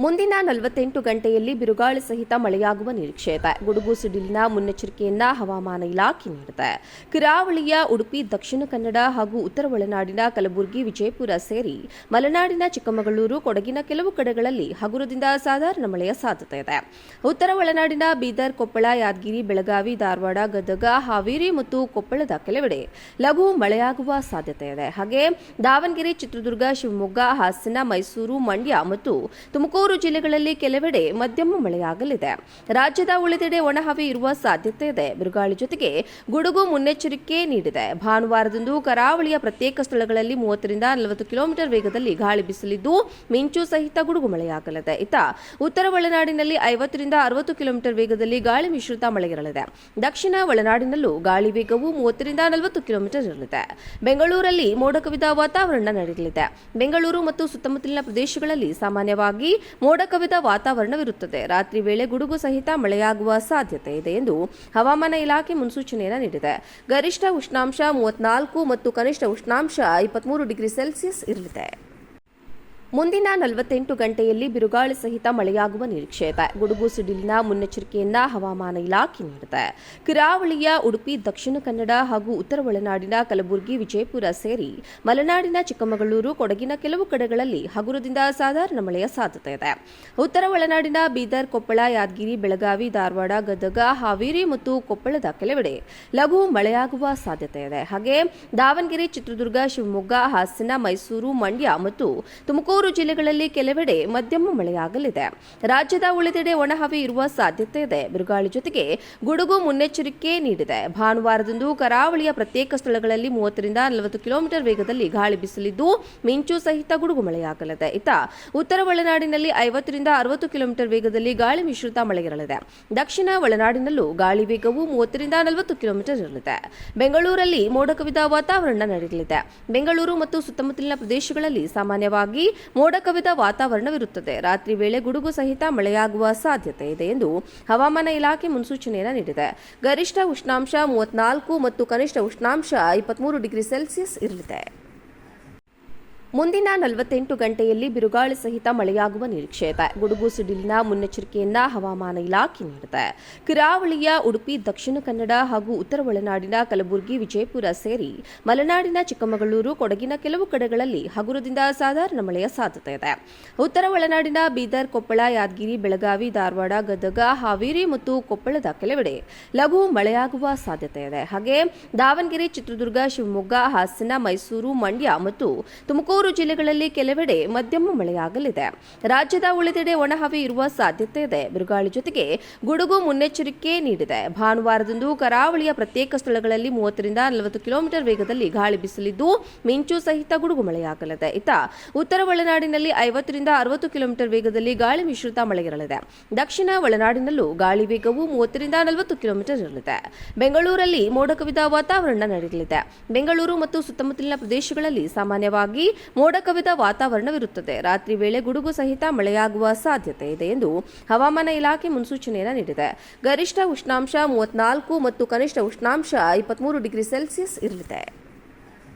ಮುಂದಿನ ನಲವತ್ತೆಂಟು ಗಂಟೆಯಲ್ಲಿ ಬಿರುಗಾಳಿ ಸಹಿತ ಮಳೆಯಾಗುವ ನಿರೀಕ್ಷೆ ಇದೆ ಗುಡುಗು ಸಿಡಿಲಿನ ಮುನ್ನೆಚ್ಚರಿಕೆಯನ್ನ ಹವಾಮಾನ ಇಲಾಖೆ ನೀಡಿದೆ. ಕರಾವಳಿಯ ಉಡುಪಿ, ದಕ್ಷಿಣ ಕನ್ನಡ ಹಾಗೂ ಉತ್ತರ ಒಳನಾಡಿನ ಕಲಬುರಗಿ, ವಿಜಯಪುರ ಸೇರಿ ಮಲೆನಾಡಿನ ಚಿಕ್ಕಮಗಳೂರು, ಕೊಡಗಿನ ಕೆಲವು ಕಡೆಗಳಲ್ಲಿ ಹಗುರದಿಂದ ಸಾಧಾರಣ ಮಳೆಯ ಸಾಧ್ಯತೆ ಇದೆ. ಉತ್ತರ ಒಳನಾಡಿನ ಬೀದರ್, ಕೊಪ್ಪಳ, ಯಾದಗಿರಿ, ಬೆಳಗಾವಿ, ಧಾರವಾಡ, ಗದಗ, ಹಾವೇರಿ ಮತ್ತು ಕೊಪ್ಪಳದ ಕೆಲವೆಡೆ ಲಘು ಮಳೆಯಾಗುವ ಸಾಧ್ಯತೆ ಇದೆ. ಹಾಗೆ ದಾವಣಗೆರೆ, ಚಿತ್ರದುರ್ಗ, ಶಿವಮೊಗ್ಗ, ಹಾಸನ, ಮೈಸೂರು, ಮಂಡ್ಯ ಮತ್ತು ತುಮಕೂರು ಜಿಲ್ಲೆಗಳಲ್ಲಿ ಕೆಲವೆಡೆ ಮಧ್ಯಮ ಮಳೆಯಾಗಲಿದೆ. ರಾಜ್ಯದ ಉಳಿದೆಡೆ ಒಣಹವೆ ಇರುವ ಸಾಧ್ಯತೆ ಇದೆ. ಬಿರುಗಾಳಿ ಜೊತೆಗೆ ಗುಡುಗು ಮುನ್ನೆಚ್ಚರಿಕೆ ನೀಡಿದೆ. ಭಾನುವಾರದಂದು ಕರಾವಳಿಯ ಪ್ರತ್ಯೇಕ ಸ್ಥಳಗಳಲ್ಲಿ ಮೂವತ್ತರಿಂದ ನಲವತ್ತು ಕಿಲೋಮೀಟರ್ ವೇಗದಲ್ಲಿ ಗಾಳಿ ಬೀಸಲಿದ್ದು, ಮಿಂಚು ಸಹಿತ ಗುಡುಗು ಮಳೆಯಾಗಲಿದೆ. ಇತ್ತ ಉತ್ತರ ಒಳನಾಡಿನಲ್ಲಿ ಐವತ್ತರಿಂದ ಅರವತ್ತು ಕಿಲೋಮೀಟರ್ ವೇಗದಲ್ಲಿ ಗಾಳಿ ಮಿಶ್ರಿತ ಮಳೆ ಇರಲಿದೆ ದಕ್ಷಿಣ ಒಳನಾಡಿನಲ್ಲೂ ಗಾಳಿ ವೇಗವು ಮೂವತ್ತರಿಂದ ನಲವತ್ತು ಕಿಲೋಮೀಟರ್ ಇರಲಿದೆ. ಬೆಂಗಳೂರಲ್ಲಿ ಮೋಡ ಕವಿದ ವಾತಾವರಣ ನಡೆಯಲಿದೆ. ಬೆಂಗಳೂರು ಮತ್ತು ಸುತ್ತಮುತ್ತಲಿನ ಪ್ರದೇಶಗಳಲ್ಲಿ ಸಾಮಾನ್ಯವಾಗಿ ಮೋಡ ಕವಿದ ವಾತಾವರಣವಿರುತ್ತದೆ. ರಾತ್ರಿ ವೇಳೆ ಗುಡುಗು ಸಹಿತ ಮಳೆಯಾಗುವ ಸಾಧ್ಯತೆ ಇದೆ ಎಂದು ಹವಾಮಾನ ಇಲಾಖೆ ಮುನ್ಸೂಚನೆಯನ್ನು ನೀಡಿದೆ. ಗರಿಷ್ಠ ಉಷ್ಣಾಂಶ ಮೂವತ್ನಾಲ್ಕು ಮತ್ತು ಕನಿಷ್ಠ ಉಷ್ಣಾಂಶ ಇಪ್ಪತ್ಮೂರು ಡಿಗ್ರಿ ಸೆಲ್ಸಿಯಸ್ ಇರಲಿದೆ. ಮುಂದಿನ ನಲವತ್ತೆಂಟು ಗಂಟೆಯಲ್ಲಿ ಬಿರುಗಾಳಿ ಸಹಿತ ಮಳೆಯಾಗುವ ನಿರೀಕ್ಷೆ ಇದೆ ಗುಡುಗು ಸಿಡಿಲಿನ ಮುನ್ನೆಚ್ಚರಿಕೆಯನ್ನ ಹವಾಮಾನ ಇಲಾಖೆ ನೀಡಿದೆ. ಕರಾವಳಿಯ ಉಡುಪಿ, ದಕ್ಷಿಣ ಕನ್ನಡ ಹಾಗೂ ಉತ್ತರ ಒಳನಾಡಿನ ಕಲಬುರಗಿ, ವಿಜಯಪುರ ಸೇರಿ ಮಲೆನಾಡಿನ ಚಿಕ್ಕಮಗಳೂರು, ಕೊಡಗಿನ ಕೆಲವು ಕಡೆಗಳಲ್ಲಿ ಹಗುರದಿಂದ ಸಾಧಾರಣ ಮಳೆಯ ಸಾಧ್ಯತೆ ಇದೆ. ಉತ್ತರ ಒಳನಾಡಿನ ಬೀದರ್, ಕೊಪ್ಪಳ, ಯಾದಗಿರಿ, ಬೆಳಗಾವಿ, ಧಾರವಾಡ, ಗದಗ, ಹಾವೇರಿ ಮತ್ತು ಕೊಪ್ಪಳದ ಕೆಲವೆಡೆ ಲಘು ಮಳೆಯಾಗುವ ಸಾಧ್ಯತೆ ಇದೆ. ಹಾಗೆ ದಾವಣಗೆರೆ, ಚಿತ್ರದುರ್ಗ, ಶಿವಮೊಗ್ಗ, ಹಾಸನ, ಮೈಸೂರು, ಮಂಡ್ಯ ಮತ್ತು ತುಮಕೂರು ಜಿಲ್ಲೆಗಳಲ್ಲಿ ಕೆಲವೆಡೆ ಮಧ್ಯಮ ಮಳೆಯಾಗಲಿದೆ. ರಾಜ್ಯದ ಉಳಿದೆಡೆ ಒಣಹವೆ ಇರುವ ಸಾಧ್ಯತೆ ಇದೆ. ಬಿರುಗಾಳಿ ಜೊತೆಗೆ ಗುಡುಗು ಮುನ್ನೆಚ್ಚರಿಕೆ ನೀಡಿದೆ. ಭಾನುವಾರದಂದು ಕರಾವಳಿಯ ಪ್ರತ್ಯೇಕ ಸ್ಥಳಗಳಲ್ಲಿ ಮೂವತ್ತರಿಂದ ನಲವತ್ತು ಕಿಲೋಮೀಟರ್ ವೇಗದಲ್ಲಿ ಗಾಳಿ ಬೀಸಲಿದ್ದು, ಮಿಂಚು ಸಹಿತ ಗುಡುಗು ಮಳೆಯಾಗಲಿದೆ. ಇತ್ತ ಉತ್ತರ ಒಳನಾಡಿನಲ್ಲಿ ಐವತ್ತರಿಂದ ಅರವತ್ತು ಕಿಲೋಮೀಟರ್ ವೇಗದಲ್ಲಿ ಗಾಳಿ ಮಿಶ್ರಿತ ಮಳೆ ಇರಲಿದೆ ದಕ್ಷಿಣ ಒಳನಾಡಿನಲ್ಲೂ ಗಾಳಿ ವೇಗವು ಮೂವತ್ತರಿಂದ ನಲವತ್ತು ಕಿಲೋಮೀಟರ್ ಇರಲಿದೆ. ಬೆಂಗಳೂರಲ್ಲಿ ಮೋಡ ಕವಿದ ವಾತಾವರಣ ನಡೆಯಲಿದೆ. ಬೆಂಗಳೂರು ಮತ್ತು ಸುತ್ತಮುತ್ತಲಿನ ಪ್ರದೇಶಗಳಲ್ಲಿ ಸಾಮಾನ್ಯವಾಗಿ ಮೋಡ ಕವಿದ ವಾತಾವರಣವಿರುತ್ತದೆ. ರಾತ್ರಿ ವೇಳೆ ಗುಡುಗು ಸಹಿತ ಮಳೆಯಾಗುವ ಸಾಧ್ಯತೆ ಇದೆ ಎಂದು ಹವಾಮಾನ ಇಲಾಖೆ ಮುನ್ಸೂಚನೆಯನ್ನು ನೀಡಿದೆ. ಗರಿಷ್ಠ ಉಷ್ಣಾಂಶ ಮೂವತ್ನಾಲ್ಕು ಮತ್ತು ಕನಿಷ್ಠ ಉಷ್ಣಾಂಶ ಇಪ್ಪತ್ಮೂರು ಡಿಗ್ರಿ ಸೆಲ್ಸಿಯಸ್ ಇರಲಿದೆ. ಮುಂದಿನ ನಲವತ್ತೆಂಟು ಗಂಟೆಯಲ್ಲಿ ಬಿರುಗಾಳಿ ಸಹಿತ ಮಳೆಯಾಗುವ ನಿರೀಕ್ಷೆ ಇದೆ. ಗುಡುಗು, ಸಿಡಿಲಿನ ಮುನ್ನೆಚ್ಚರಿಕೆಯನ್ನ ಹವಾಮಾನ ಇಲಾಖೆ ನೀಡಿದೆ. ಕರಾವಳಿಯ ಉಡುಪಿ, ದಕ್ಷಿಣ ಕನ್ನಡ ಹಾಗೂ ಉತ್ತರ ಒಳನಾಡಿನ ಕಲಬುರಗಿ, ವಿಜಯಪುರ ಸೇರಿ ಮಲೆನಾಡಿನ ಚಿಕ್ಕಮಗಳೂರು, ಕೊಡಗಿನ ಕೆಲವು ಕಡೆಗಳಲ್ಲಿ ಹಗುರದಿಂದ ಸಾಧಾರಣ ಮಳೆಯ ಸಾಧ್ಯತೆ ಇದೆ. ಉತ್ತರ ಒಳನಾಡಿನ ಬೀದರ್, ಕೊಪ್ಪಳ, ಯಾದಗಿರಿ, ಬೆಳಗಾವಿ, ಧಾರವಾಡ, ಗದಗ, ಹಾವೇರಿ ಮತ್ತು ಕೊಪ್ಪಳದ ಕೆಲವೆಡೆ ಲಘು ಮಳೆಯಾಗುವ ಸಾಧ್ಯತೆ ಇದೆ. ಹಾಗೆ ದಾವಣಗೆರೆ, ಚಿತ್ರದುರ್ಗ, ಶಿವಮೊಗ್ಗ, ಹಾಸನ, ಮೈಸೂರು, ಮಂಡ್ಯ ಮತ್ತು ತುಮಕೂರು ಜಿಲ್ಲೆಗಳಲ್ಲಿ ಕೆಲವೆಡೆ ಮಧ್ಯಮ ಮಳೆಯಾಗಲಿದೆ. ರಾಜ್ಯದ ಉಳಿದೆಡೆ ಒಣಹವೆ ಇರುವ ಸಾಧ್ಯತೆ ಇದೆ. ಬಿರುಗಾಳಿ ಜೊತೆಗೆ ಗುಡುಗು ಮುನ್ನೆಚ್ಚರಿಕೆ ನೀಡಿದೆ. ಭಾನುವಾರದಂದು ಕರಾವಳಿಯ ಪ್ರತ್ಯೇಕ ಸ್ಥಳಗಳಲ್ಲಿ ಮೂವತ್ತರಿಂದ ನಲವತ್ತು ಕಿಲೋಮೀಟರ್ ವೇಗದಲ್ಲಿ ಗಾಳಿ ಬೀಸಲಿದ್ದು, ಮಿಂಚು ಸಹಿತ ಗುಡುಗು ಮಳೆಯಾಗಲಿದೆ. ಇತ್ತ ಉತ್ತರ ಒಳನಾಡಿನಲ್ಲಿ ಐವತ್ತರಿಂದ ಅರವತ್ತು ಕಿಲೋಮೀಟರ್ ವೇಗದಲ್ಲಿ ಗಾಳಿ ಮಿಶ್ರಿತ ಮಳೆ ಇರಲಿದೆ ದಕ್ಷಿಣ ಒಳನಾಡಿನಲ್ಲೂ ಗಾಳಿ ವೇಗವು ಮೂವತ್ತರಿಂದ ನಲವತ್ತು ಕಿಲೋಮೀಟರ್ ಇರಲಿದೆ. ಬೆಂಗಳೂರಲ್ಲಿ ಮೋಡ ಕವಿದ ವಾತಾವರಣ ನಡೆಯಲಿದೆ. ಬೆಂಗಳೂರು ಮತ್ತು ಸುತ್ತಮುತ್ತಲಿನ ಪ್ರದೇಶಗಳಲ್ಲಿ ಸಾಮಾನ್ಯವಾಗಿ ಮೋಡ ಕವಿದ ವಾತಾವರಣವಿರುತ್ತದೆ. ರಾತ್ರಿ ವೇಳೆ ಗುಡುಗು ಸಹಿತ ಮಳೆಯಾಗುವ ಸಾಧ್ಯತೆ ಇದೆ ಎಂದು ಹವಾಮಾನ ಇಲಾಖೆ ಮುನ್ಸೂಚನೆಯನ್ನು ನೀಡಿದೆ. ಗರಿಷ್ಠ ಉಷ್ಣಾಂಶ ಮೂವತ್ನಾಲ್ಕು ಮತ್ತು ಕನಿಷ್ಠ ಉಷ್ಣಾಂಶ ಇಪ್ಪತ್ಮೂರು ಡಿಗ್ರಿ ಸೆಲ್ಸಿಯಸ್ ಇರಲಿದೆ.